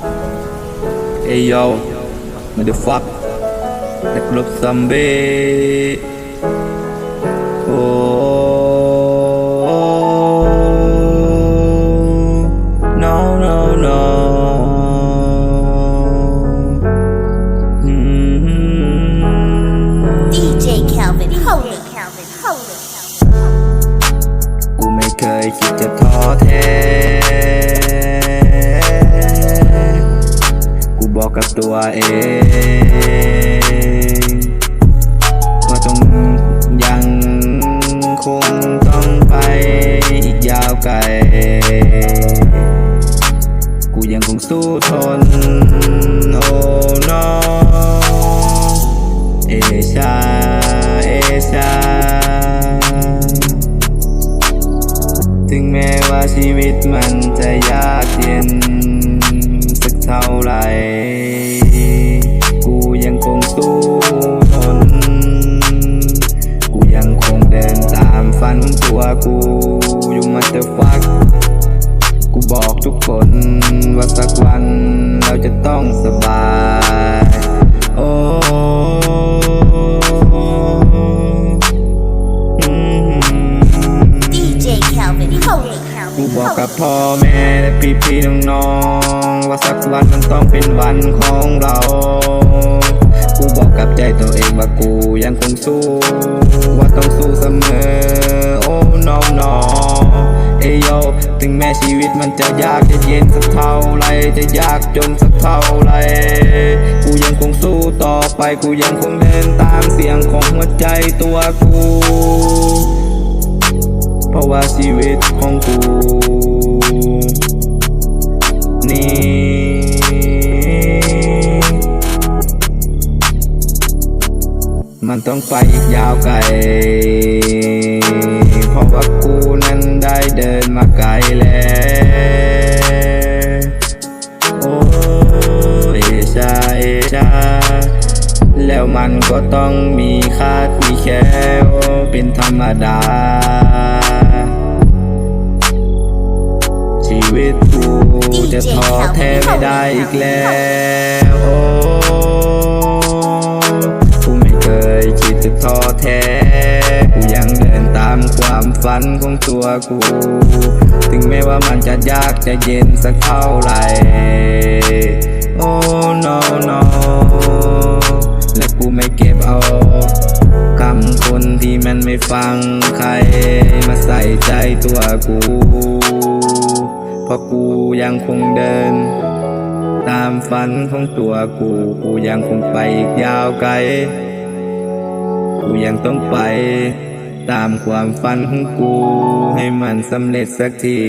Hey yo, motherfuck The club zombie Oh No no no mm DJ Calvin, hold it, Calvin, hold it. กูไม่เคยคิดจะท้อแท้ กับตัวเอง ว่าต้องยังคงต้องไปอีกยาวไกล กูยังคงสู้ทน โอ้ no เอชา เอชา ถึงแม้ว่าชีวิตมันจะยาก บอกกับพ่อแม่และพี่พี่น้องน้องๆว่าสักวันมันต้องเป็นวันของเรา กูบอกกับใจตัวเองว่ากูยังคงสู้ ว่าต้องสู้เสมอ โอ้น้องน้องเอยโยถึงแม้ชีวิตมันจะยากจะเย็นสักเท่าไรจะยากจนสักเท่าไร กูยังคงสู้ต่อไปกูยังคงเดินตามเสียงของหัวใจตัวกู เพราะว่าชีวิตของกู มันต้องไปอีกยาวไกล เพราะว่ากูนั้นได้เดินมาไกลแล้วโอ้เอชาเอชาแล้วมันก็ต้องมีคาดมีแค้วเป็นธรรมดา ชีวิตกูจะท้อแท้ไม่ได้อีกแล้ว คิดจะท้อแท้ กูยังเดินตามความฝันของตัวกู ถึงแม้ว่ามันจะยากจะเย็นสักเท่าไหร่ โอ้ no no และกูไม่เก็บเอาคำคนที่มันไม่ฟังใคร มาใส่ใจตัวกู เพราะกูยังคงเดินตามฝันของตัวกู กูยังคงไปอีกยาวไกล กูยังต้องไป ตามความฝันของกู ให้มันสำเร็จสักที